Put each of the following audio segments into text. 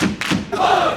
마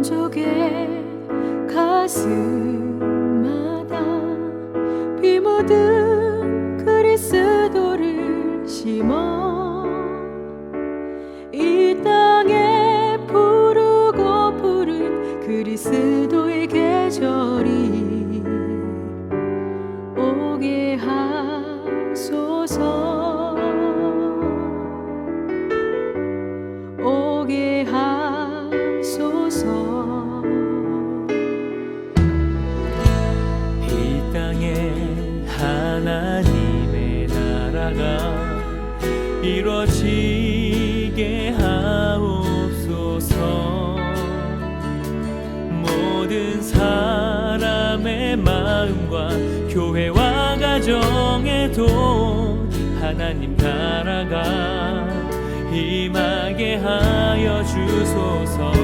민족의 가슴마다 비 묻은 그리스도를 심어 나라가 이루어지게 하옵소서. 모든 사람의 마음과 교회와 가정에도 하나님 나라가 임하게 하여 주소서